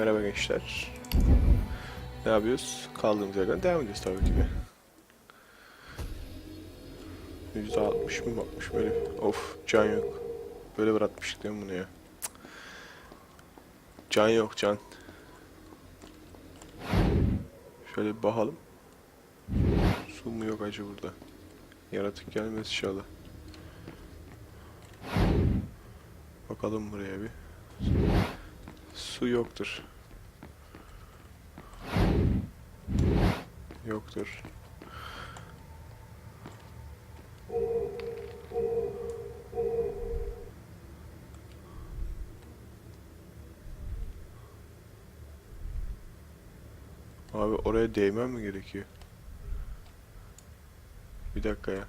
Merhaba gençler. Ne yapıyoruz? Kaldığımız yerden devam ediyoruz tabii ki de. %60 mı bakmış böyle? Of can yok. Böyle bırakmıştık değil mi bunu ya? Can yok can. Şöyle bir bakalım. Su mu yok acı burada? Yaratık gelmez inşallah. Bakalım buraya bir. Su yoktur. Yoktur. Abi oraya değmem mi gerekiyor? Bir dakika ya.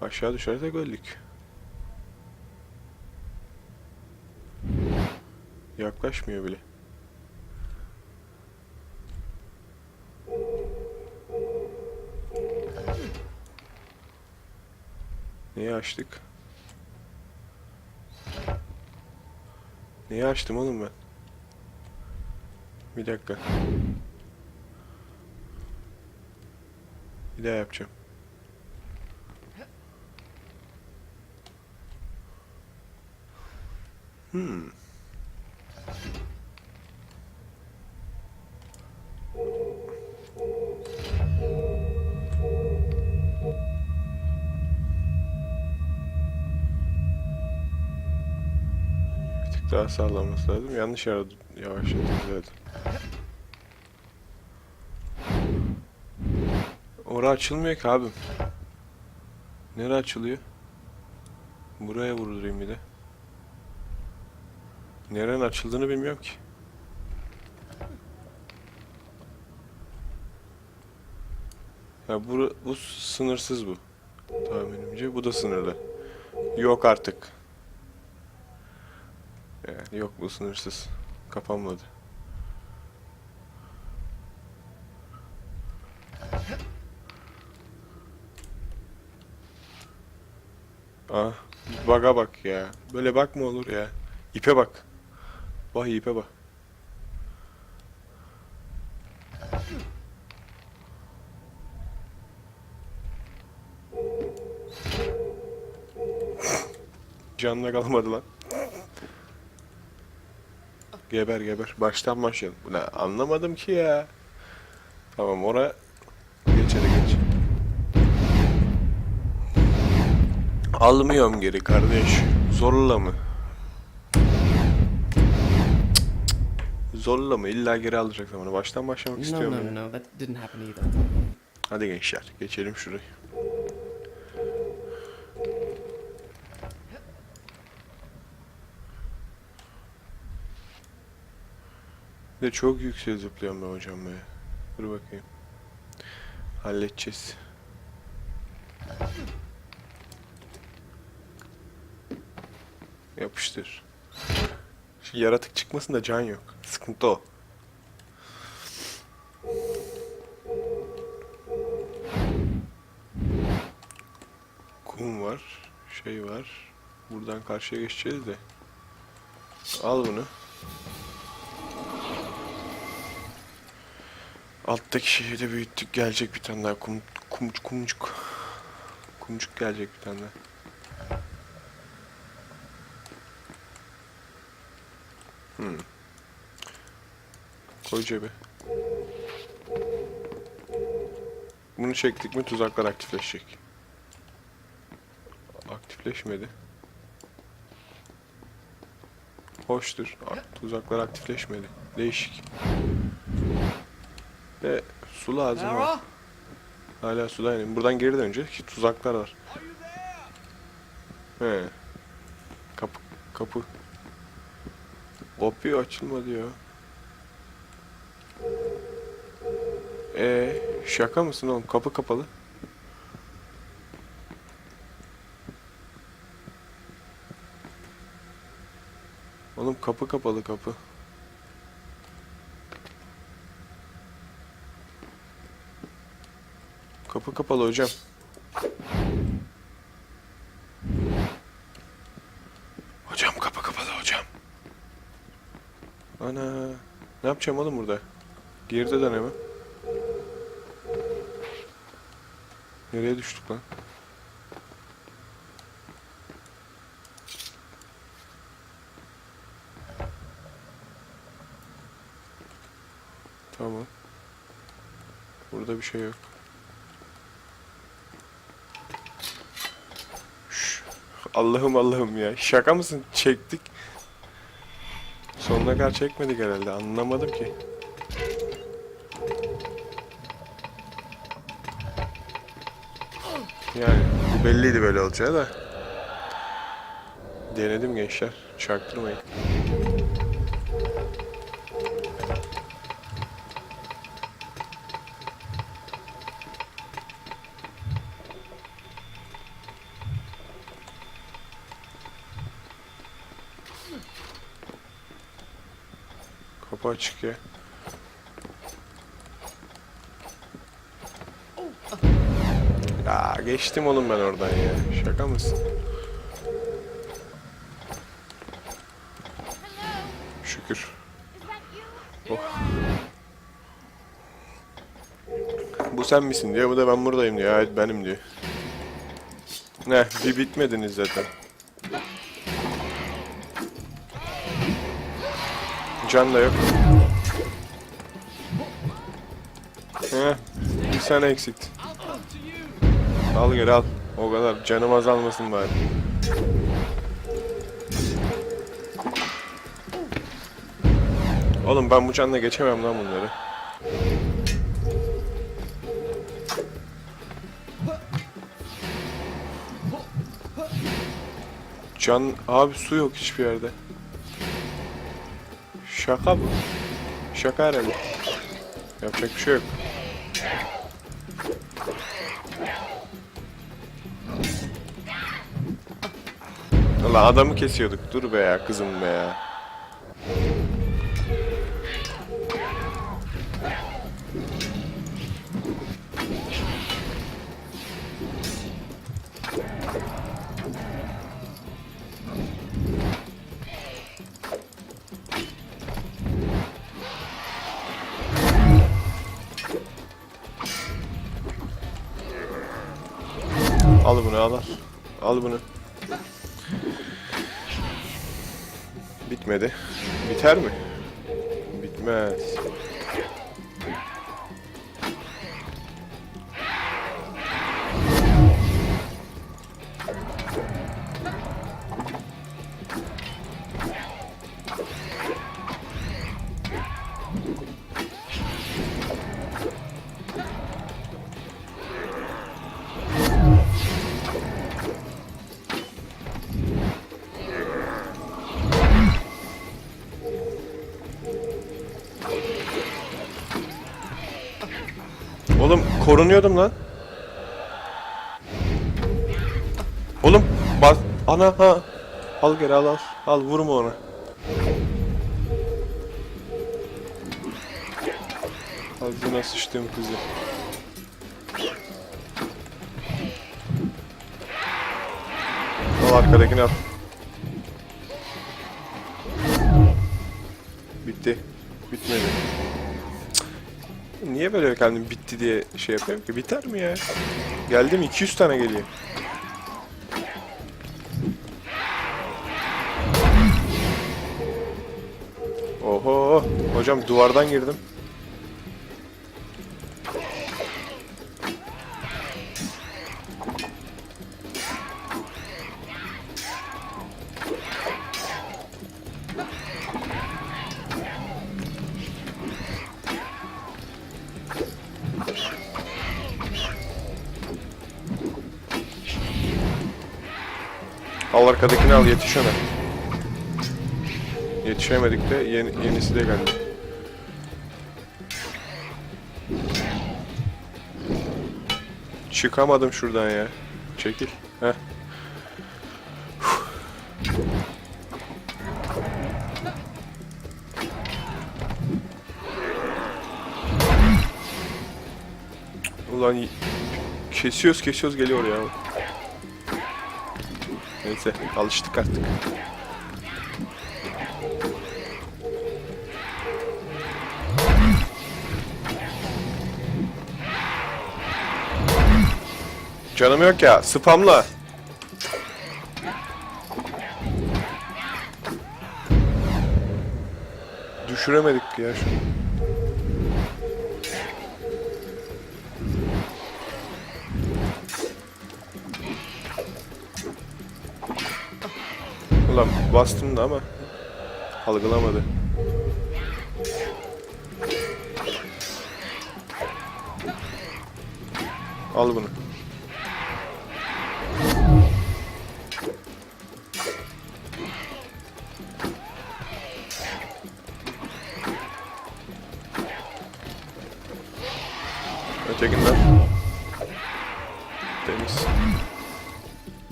Aşağı düşersek öldük. Yaklaşmıyor bile. Neyi açtık? Neyi açtım oğlum ben? Bir dakika. Bir daha yapacağım. Hmm. Daha sağlaması lazım. Yanlış yere yavaşlatıp zaten. Ora açılmıyor ki abim. Nere açılıyor? Buraya vurdurayım bir de. Nerenin açıldığını bilmiyorum ki. Ya bu, bu sınırsız bu. Tahminimce bu da sınırlı. Yok artık. Yani yok bu sınırsız. Kapanmadı. Ah, baga bak ya. Böyle bak mı olur ya? İpe bak. Vay ipe bak. Canına kalmadı lan. Geber geber. Baştan başlayalım. Ne? Anlamadım ki ya. Tamam ora geç hadi geç. Almıyorum geri kardeş. Zorla mı? Zorla mı? İlla geri alacak zamanı. Baştan başlamak No, istiyorum no, ya. no, that didn't happen either. Hadi gençler geçelim şurayı. De çok yüksek zıplıyorum ben hocam be. Dur bakayım. Halledeceğiz. Yapıştır. Şu yaratık çıkmasın da can yok. Sıkıntı o. Kum var. Şey var. Buradan karşıya geçeceğiz de. Al bunu. Alttaki şeyi de büyüttük. Gelecek bir tane daha kum, kum, kumcuk. Kumcuk gelecek bir tane daha. Hmm. Koy cebe. Bunu çektik mi tuzaklar aktifleşecek. Aktifleşmedi. Hoştur. Tuzaklar aktifleşmedi. Değişik. Su lazım ama. Hala sudayım. Buradan geri döneceğiz ki tuzaklar var. He. Kapı. Kapı. Kapı açılmadı ya. E şaka mısın oğlum? Kapı kapalı. Oğlum kapı kapalı kapı. Kapı kapalı hocam. Hocam kapı Hocam. Ana. Ne yapacağım oğlum burada? Geride dönemem. Nereye düştük lan? Tamam. Burada bir şey yok. Allah'ım Allah'ım ya. Şaka mısın? Çektik. Sonuna kadar çekmedik herhalde. Anlamadım ki. Yani bu belliydi böyle olacağı da. Denedim gençler. Çaktırmayın. Kapı açık ya. Ya geçtim oğlum ben oradan ya. Şaka mısın? Şükür. Oh. Bu sen misin diyor. Bu da ben buradayım diyor. Evet benim diyor. Ne? Bir bitmediniz zaten. Can da yok. Heh, bir sen eksikti. Al geri al. O kadar. Canım azalmasın bari. Oğlum ben bu canla geçemem lan bunları. Can abi su yok hiçbir yerde. Şaka bu. Şaka herhalde. Yapacak bir şey yok. Ulan adamı kesiyorduk. Dur be ya kızım be ya. Al. Al bunu. Bitmedi. Biter mi? Bitmez. Korunuyordum lan. Oğlum bas ana ha. Al geri al al. Al vurma ona. Ağzına sıçtığım kızı. Al arkadakini al. Bitti. Bitmedi. Niye böyle kendim bitti diye şey yapıyorum ki? Biter mi ya? Geldim 200 tane geliyor. Oho! Hocam duvardan girdim. Al arkadakini al yetiş ona. Yetişemedik de yeni, yenisi de geldi. Çıkamadım şuradan ya. Çekil. Heh. Ulan kesiyoruz kesiyoruz geliyor ya. Neyse alıştık artık. Canım yok ya. Spamla. Düşüremedik ya şunu. Bastım da ama algılamadı. Al bunu.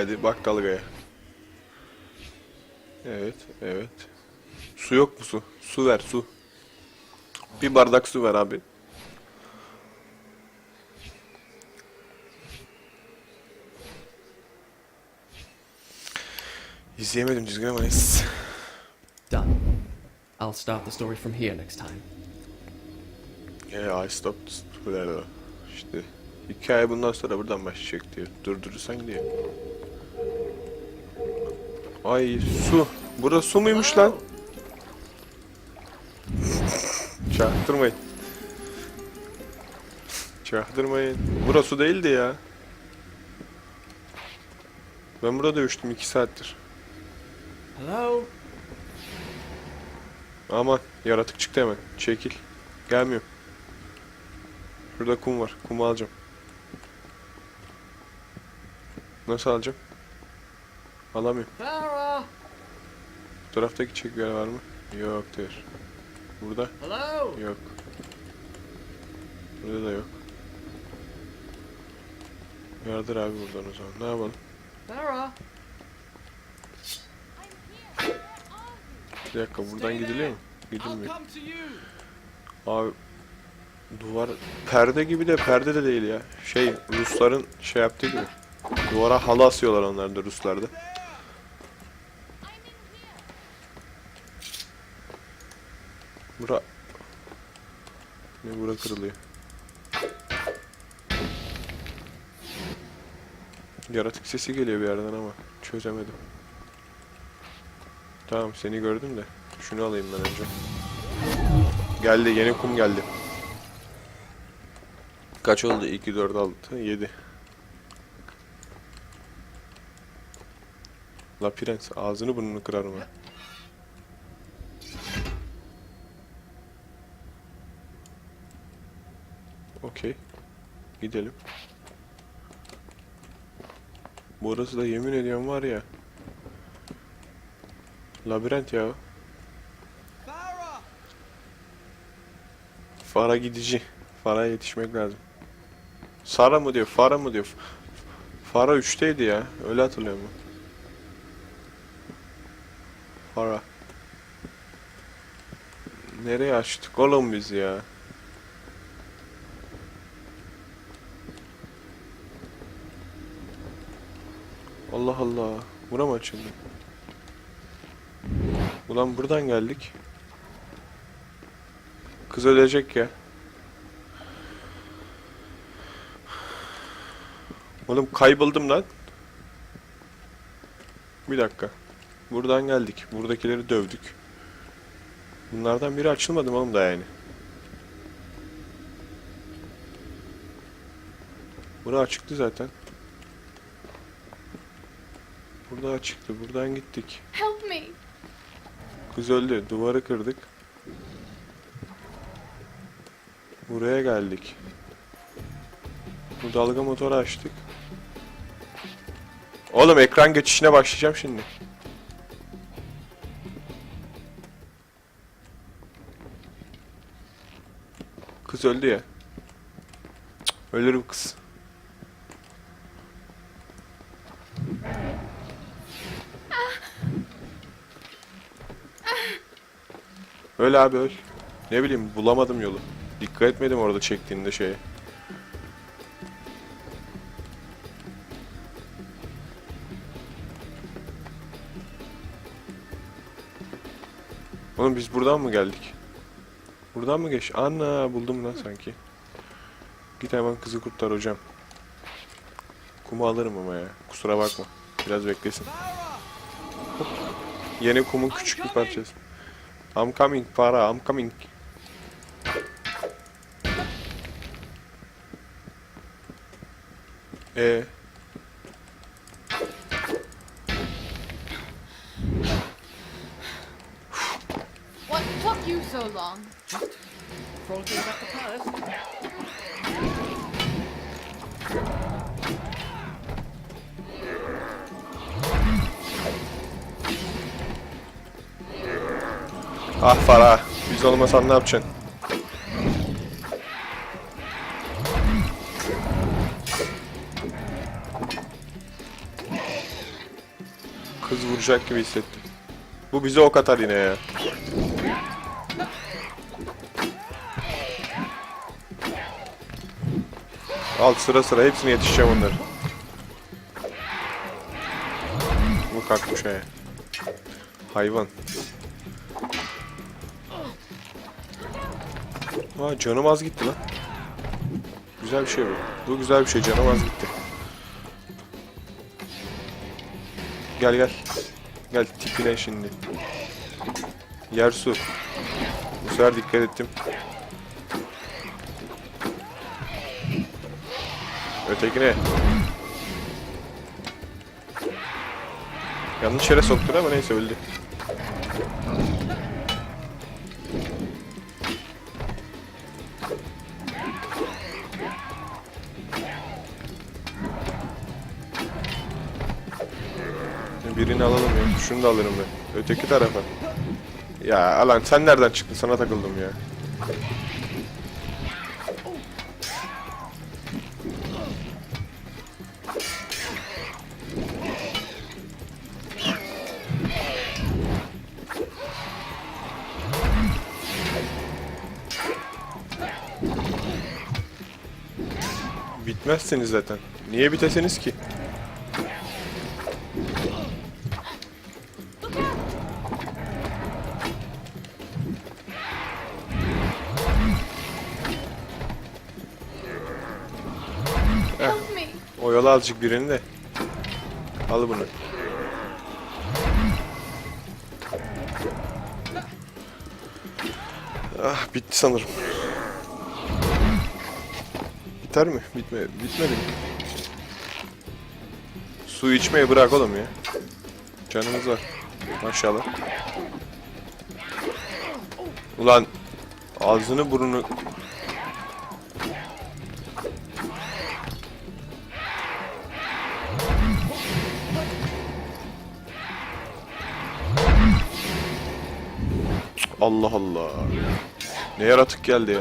Kaydı. Bak dalgaya. Evet, evet. Su yok mu su? Su ver, su. Bir bardak su ver abi. İzleyemedim düzgün ama neyse. Done. I'll start the story from here next time. Yeah, I stopped. Böyle işte hikaye bundan sonra buradan başlayacak diyor. Durdurursan diyor. Ay su. Burası su muymuş lan? Çaktırmayın. Çaktırmayın. Burası su değildi ya. Ben burada dövüştüm iki saattir. Hello? Aman yaratık çıktı hemen. Çekil. Gelmiyor. Şurada kum var. Kumu alacağım. Nasıl alacağım? Alamıyorum. Bu taraftaki çek bir yer var mı? Yok diyor. Burada? Hello? Yok. Burada da yok. Yardır abi buradan o zaman. Ne yapalım? Farah! Bir dakika buradan gidiliyor mu? Gidilmiyor. Abi duvar perde gibi de perde de değil ya. Şey Rusların şey yaptığı gibi. Duvara halı asıyorlar onlar da Ruslarda. Bura ne bura kırılıyor. Yaratık sesi geliyor bir yerden ama çözemedim. Tamam seni gördüm de şunu alayım ben önce. Geldi yeni kum geldi. Kaç oldu? 2, 4, 6, 7. La prens ağzını burnunu kırarım ha. Okey. Gidelim. Burası da yemin ediyorum var ya. Labirent ya. Fara gidici. Fara'ya yetişmek lazım. Sara mı diyor, Fara mı diyor. Fara 3'teydi ya. Öyle hatırlıyorum ben. Fara. Nereye açtık oğlum biz ya? Allah Allah. Bura mı açıldı? Ulan buradan geldik. Kız ölecek ya. Oğlum kayboldum lan. Bir dakika. Buradan geldik. Buradakileri dövdük. Bunlardan biri açılmadı mı oğlum da yani? Bura açıktı zaten. Burada açıktı. Buradan gittik. Help me. Kız öldü. Duvarı kırdık. Buraya geldik. Bu dalga motoru açtık. Oğlum ekran geçişine başlayacağım şimdi. Kız öldü ya. Cık, Ölür bu kız. Öl abi öl. Ne bileyim bulamadım yolu. Dikkat etmedim orada çektiğinde şeye. Oğlum biz buradan mı geldik? Buradan mı geç? Anna buldum lan sanki. Git hemen kızı kurtar hocam. Kumu alırım ama ya. Kusura bakma. Biraz beklesin. Hop. Yeni kumun küçük bir parçası. I'm coming para, I'm coming. E Ah Farah, biz olmasan ne yapacaksın? Kız vuracak gibi hissettim. Bu bize ok atar yine ya. Al sıra sıra hepsine yetişeceğim onları. Bu kalkmış he. Hayvan. Aa canım az gitti lan. Güzel bir şey bu. Bu güzel bir şey canım az gitti. Gel gel. Gel tipine şimdi. Yer su. Bu sefer dikkat ettim. Ötekine. Yanlış yere soktun ama neyse öldü. Şunu da alırım ben. Öteki tarafa. Ya Alan sen nereden çıktın? Sana takıldım ya. Bitmezsiniz zaten. Niye bitesiniz ki? Oyalı azıcık birini de. Al bunu. Ah bitti sanırım. Biter mi? Bitme, bitmedi mi? Su içmeyi bırak oğlum ya. Canımız var. Maşallah. Ulan ağzını burnunu Allah Allah. Ne yaratık geldi ya.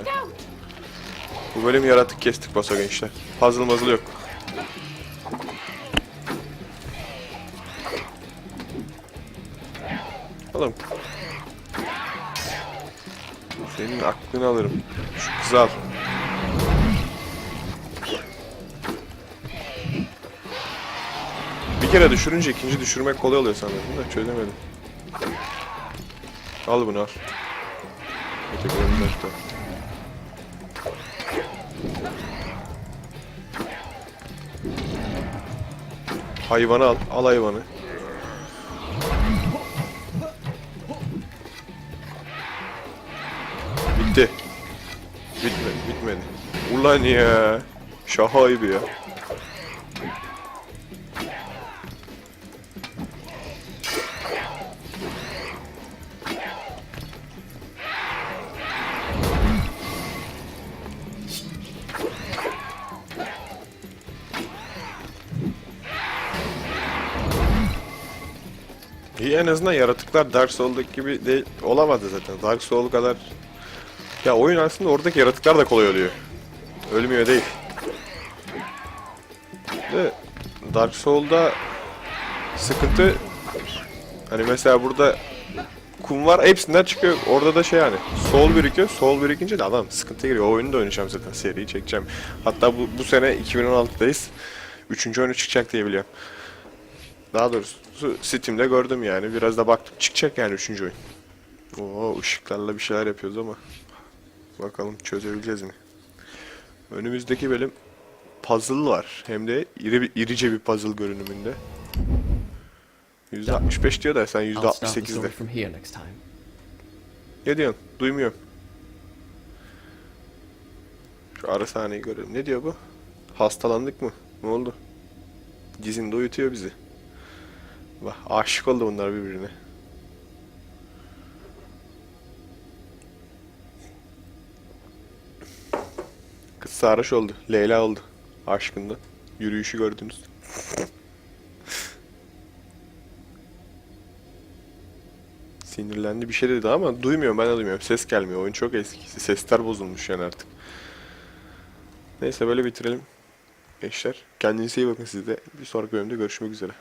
Bu bölüm yaratık kestik basa gençler. Puzzle mazıl yok. Oğlum. Senin aklını alırım. Şu kızı al. Bir kere düşürünce ikinci düşürmek kolay oluyor sanırım da çözemedim. Al bunu al. De işte. Hayvanı al. Al hayvanı. Bitti. Bitmedi. Bitmedi. Ulan ya. Şaka ayıbı ya. Yaratıklar Dark Souls'daki gibi değil, olamadı zaten. Dark Soul kadar... Ya oyun aslında oradaki yaratıklar da kolay oluyor. Ölmüyor değil. De Dark Soul'da sıkıntı hani mesela burada kum var hepsinden çıkıyor. Orada da şey yani soul birikiyor. Soul birikince de adam sıkıntı giriyor. O oyunu da oynayacağım zaten seriyi çekeceğim. Hatta bu, bu sene 2016'dayız. Üçüncü oyunu çıkacak diye biliyorum. Daha doğrusu Steam'de gördüm yani. Biraz da baktım çıkacak yani üçüncü oyun. Oo ışıklarla bir şeyler yapıyoruz ama bakalım çözebileceğiz mi? Önümüzdeki bölüm puzzle var. Hem de iri, irice bir puzzle görünümünde. %65 diyor da sen I'll start the %68'de. story from here next time. Ne diyorsun? Duymuyorum. Şu ara sahneyi görelim. Ne diyor bu? Hastalandık mı? Ne oldu? Dizinde uyutuyor bizi. Bak aşık oldu bunlar birbirine. Kız sarhoş oldu. Leyla oldu. Aşkında. Yürüyüşü gördünüz. Sinirlendi bir şey dedi ama duymuyorum ben de duymuyorum. Ses gelmiyor. Oyun çok eski. Sesler bozulmuş yani artık. Neyse böyle bitirelim. Gençler kendinize iyi bakın siz de. Bir sonraki bölümde görüşmek üzere.